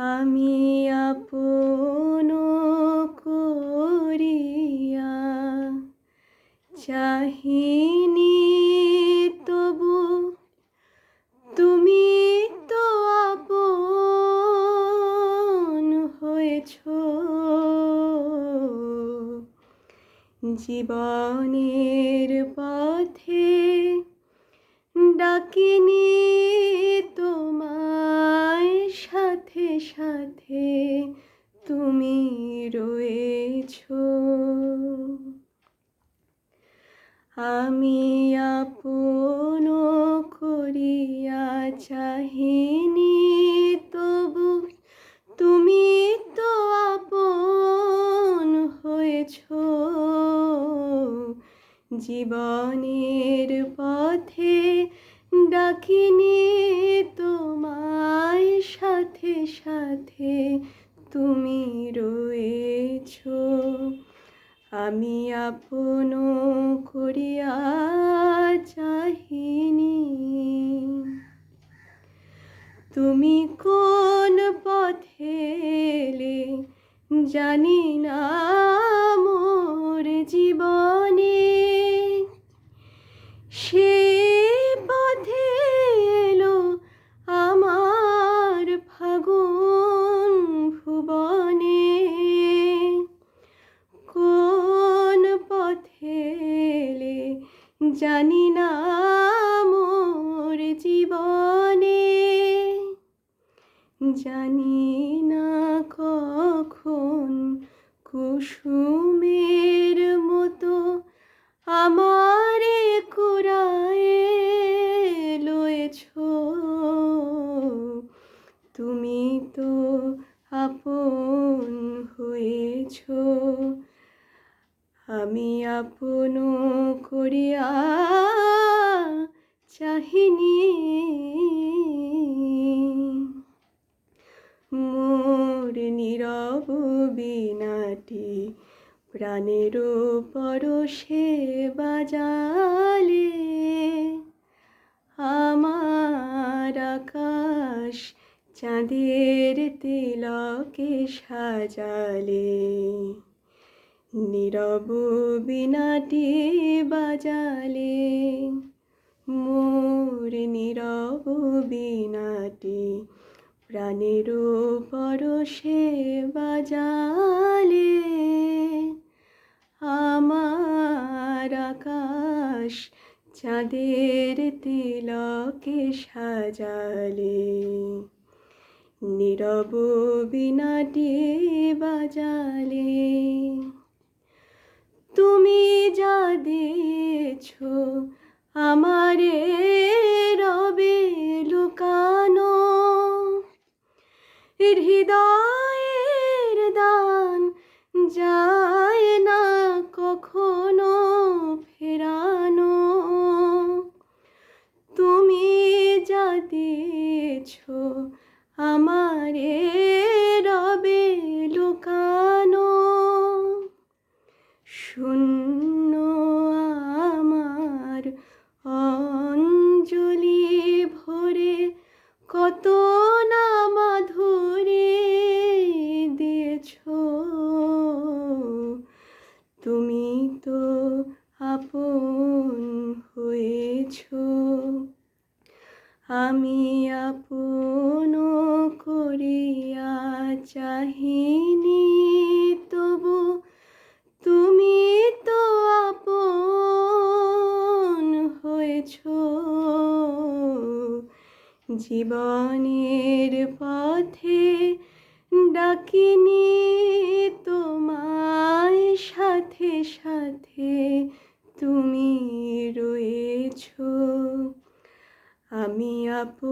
আমি আপন করিয়া চাহিনি তবু তুমি তো আপন হয়েছ। জীবনের পথে ডাকিনি তোমায়। সাথে তুমি রয়েছ। আমি আপন করিয়া চাহিনি তবু তুমি তো আপন হয়েছ। জীবনের পথে ডাকিনি তোমায় সাথে সাথে, তুমি রয়েছ। আমি আপন করিয়া চাহিনি। তুমি কোন পথে এলে জানি না মোর জীবনে। সে জানি না মোর জীবনে। জানি না কখন কুসুমের মতো আমারে কুড়ায়ে লয়েছ। তুমি তো আপন হয়েছ। আমি আপন করিয়া চাহিনি। মোর নীরব বিনাটি প্রাণের পরশে বাজালে। আমার আকাশ চাঁদের তিলকে সাজালে। নীরব বিনাটি বাজালে। মোর নীরব বিনাটি প্রাণের পরশে বাজালে। আমার আকাশ চাঁদের তিলকে সাজালে। নীরব বিনাটি বাজালে। তুমি যা দিয়েছ আমারে রবে লুকানো। হৃদয়ের দান যায় না কখনো ফেরানো। তুমি যা দিয়েছ আমারে রবে লুকানো শূন্য আমার অঞ্জলি ভরে কত না মাধুরী দিয়েছ। তুমি তো আপন হয়েছ। আমি আপন করিয়া চাহিনি জীবনের পথে ডাকিনি তোমায় সাথে সাথে তুমি রয়েছ। আমি আপন